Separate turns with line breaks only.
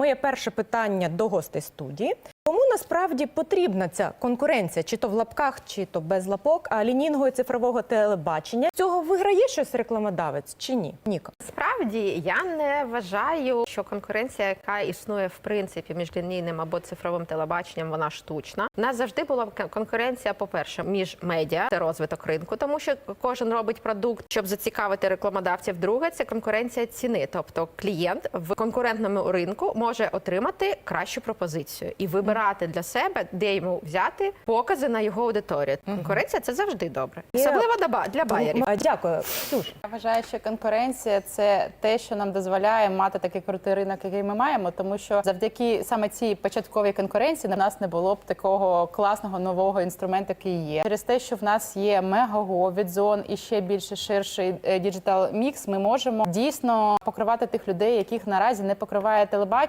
Моє перше питання до гостей студії. Насправді потрібна ця конкуренція, чи то в лапках, чи то без лапок, а лінійного і цифрового телебачення? Цього виграє щось рекламодавець чи ні? Ніка.
Справді я не вважаю, що конкуренція, яка існує в принципі між лінійним або цифровим телебаченням, вона штучна. У нас завжди була конкуренція, по-перше, між медіа це розвиток ринку, тому що кожен робить продукт, щоб зацікавити рекламодавців. Друге, це конкуренція ціни. Тобто клієнт в конкурентному ринку може отримати кращу пропозицію і вибирати для себе, де йому взяти покази на його аудиторію. Конкуренція це завжди добре, особливо для ба- для байерів.
Дякую, Ксюш.
Я вважаю, що конкуренція це те, що нам дозволяє мати такий крутий ринок, який ми маємо, тому що завдяки саме цій початковій конкуренції на нас не було б такого класного нового інструменту, який є. Через те, що в нас є мегаго, відзон і ще більше ширший діджитал мікс, ми можемо дійсно покривати тих людей, яких наразі не покриває телебачення.